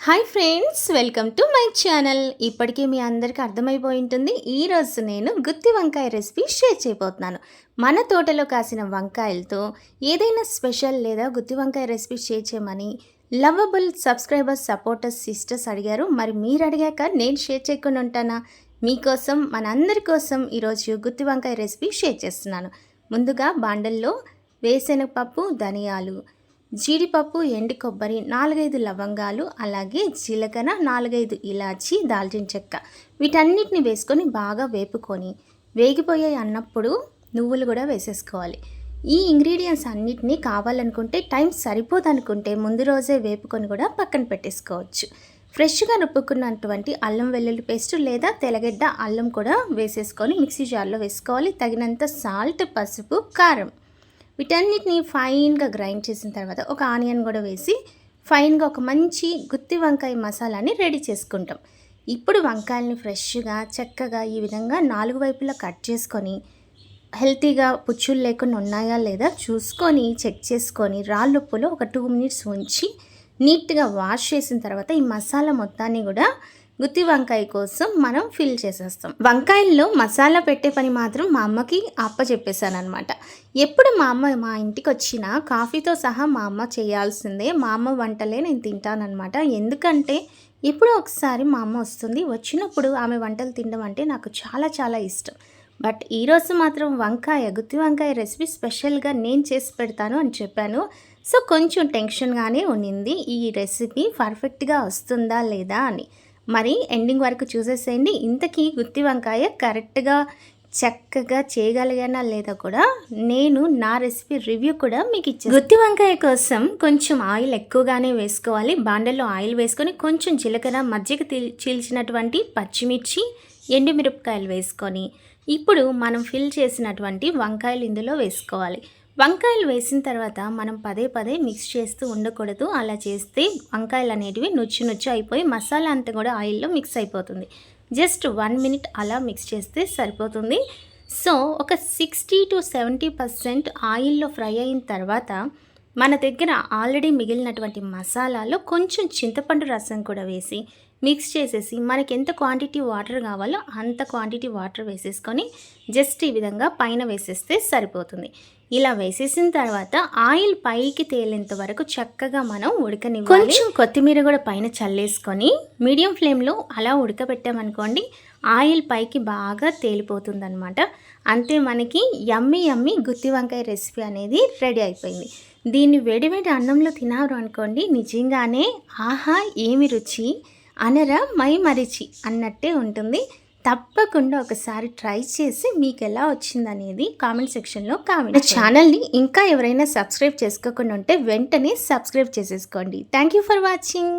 Hi friends welcome to my channel ఇప్పటికే మీ అందరికీ అర్థమైపోయి ఉంటుంది. ఈరోజు నేను గుత్తి వంకాయ రెసిపీ షేర్ చేయబోతున్నాను. మన తోటలో కాసిన వంకాయలతో ఏదైనా స్పెషల్ లేదా గుత్తి వంకాయ రెసిపీ షేర్ చేయమని లవబుల్ సబ్స్క్రైబర్స్ సపోర్టర్స్ సిస్టర్స్ అడిగారు. మరి మీరు అడిగాక నేను షేర్ చేయకుండా ఉంటానా? మీకోసం మనందరి కోసం ఈరోజు గుత్తి వంకాయ రెసిపీ షేర్ చేస్తున్నాను. ముందుగా బాండల్లో వేసెనగపప్పు ధనియాలు జీడిపప్పు ఎండు కొబ్బరి నాలుగైదు లవంగాలు అలాగే జీలకర్ర నాలుగైదు ఇలాచి దాల్చిన చెక్క. వీటన్నిటిని వేసుకొని బాగా వేపుకొని వేగిపోయాయి అన్నప్పుడు నువ్వులు కూడా వేసేసుకోవాలి. ఈ ఇంగ్రీడియంట్స్ అన్నిటినీ కావాలనుకుంటే టైం సరిపోదనుకుంటే ముందు రోజే వేపుకొని కూడా పక్కన పెట్టేసుకోవచ్చు. ఫ్రెష్గా రుబ్బుకున్నటువంటి అల్లం వెల్లుల్లి పేస్ట్ లేదా తెల్లగడ్డ అల్లం కూడా వేసేసుకొని మిక్సీ జార్లో వేసుకోవాలి. తగినంత సాల్ట్ పసుపు కారం. వీటన్నిటిని ఫైన్గా గ్రైండ్ చేసిన తర్వాత ఒక ఆనియన్ కూడా వేసి ఫైన్గా ఒక మంచి గుత్తి వంకాయ మసాలాని రెడీ చేసుకుంటాం. ఇప్పుడు వంకాయల్ని ఫ్రెష్గా చక్కగా ఈ విధంగా నాలుగు వైపులా కట్ చేసుకొని హెల్తీగా పుచ్చులు లేకుండా ఉన్నాయా లేదా చూసుకొని చెక్ చేసుకొని రాళ్ళుప్పులో ఒక టూ మినిట్స్ ఉంచి నీట్గా వాష్ చేసిన తర్వాత ఈ మసాలా మొత్తాన్ని కూడా గుత్తి వంకాయ కోసం మనం ఫిల్ చేసేస్తాం. వంకాయల్లో మసాలా పెట్టే పని మాత్రం మా అమ్మకి అప్ప చెప్పేశాను అనమాట ఎప్పుడు మా అమ్మ మా ఇంటికి వచ్చినా కాఫీతో సహా మా అమ్మ చేయాల్సిందే. మా అమ్మ వంటలే నేను తింటానమాట ఎందుకంటే ఇప్పుడు ఒకసారి మా అమ్మ వస్తుంది. వచ్చినప్పుడు ఆమె వంటలు తినడం అంటే నాకు చాలా చాలా ఇష్టం. బట్ ఈరోజు మాత్రం వంకాయ గుత్తి వంకాయ రెసిపీ స్పెషల్గా నేను చేసి పెడతాను అని చెప్పాను. సో కొంచెం టెన్షన్గానే ఉన్నింది ఈ రెసిపీ పర్ఫెక్ట్గా వస్తుందా లేదా అని. మరి ఎండింగ్ వరకు చూసేసేయండి. ఇంతకీ గుత్తి వంకాయ కరెక్ట్గా చక్కగా చేయగలిగానా లేదా కూడా నేను నా రెసిపీ రివ్యూ కూడా మీకు ఇచ్చాను గుత్తి వంకాయ కోసం కొంచెం ఆయిల్ ఎక్కువగానే వేసుకోవాలి. బాండల్లో ఆయిల్ వేసుకొని కొంచెం జీలకర్ర మజ్జిగ చీల్చినటువంటి పచ్చిమిర్చి ఎండుమిరపకాయలు వేసుకొని ఇప్పుడు మనం ఫిల్ చేసినటువంటి వంకాయలు ఇందులో వేసుకోవాలి. వంకాయలు వేసిన తర్వాత మనం పదే పదే మిక్స్ చేస్తూ ఉండకూడదు. అలా చేస్తే వంకాయలు అనేటివి నుచ్చు నుచ్చు అయిపోయి మసాలా అంతా కూడా ఆయిల్లో మిక్స్ అయిపోతుంది. జస్ట్ వన్ మినిట్ అలా మిక్స్ చేస్తే సరిపోతుంది. సో ఒక సిక్స్టీ టు సెవెంటీ పర్సెంట్ ఆయిల్లో ఫ్రై అయిన తర్వాత మన దగ్గర ఆల్రెడీ మిగిలినటువంటి మసాలాలో కొంచెం చింతపండు రసం కూడా వేసి మిక్స్ చేసేసి మనకి ఎంత క్వాంటిటీ వాటర్ కావాలో అంత క్వాంటిటీ వాటర్ వేసేసుకొని జస్ట్ ఈ విధంగా పైన వేసేస్తే సరిపోతుంది. ఇలా వేసేసిన తర్వాత ఆయిల్ పైకి తేలేంత వరకు చక్కగా మనం ఉడకనివ్వాలి. కొంచెం కొత్తిమీర కూడా పైన చల్లేసుకొని మీడియం ఫ్లేమ్లో అలా ఉడకబెట్టామనుకోండి ఆయిల్ పైకి బాగా తేలిపోతుంది అనమాట అంతే మనకి యమ్మి యమ్మి గుత్తి వంకాయ రెసిపీ అనేది రెడీ అయిపోయింది. దీన్ని వేడివేడి అన్నంలో తినారు అనుకోండి నిజంగానే ఆహా ఏమి రుచి. అనరా మై మరిచి అన్నట్టే ఉంటుంది. తప్పకుండా ఒకసారి ట్రై చేసి మీకు ఎలా వచ్చిందనేది కామెంట్ సెక్షన్లో కామెంట్ ఛానల్ని ఇంకా ఎవరైనా సబ్స్క్రైబ్ చేసుకోకుండా ఉంటే వెంటనే సబ్స్క్రైబ్ చేసేసుకోండి. Thank you for watching.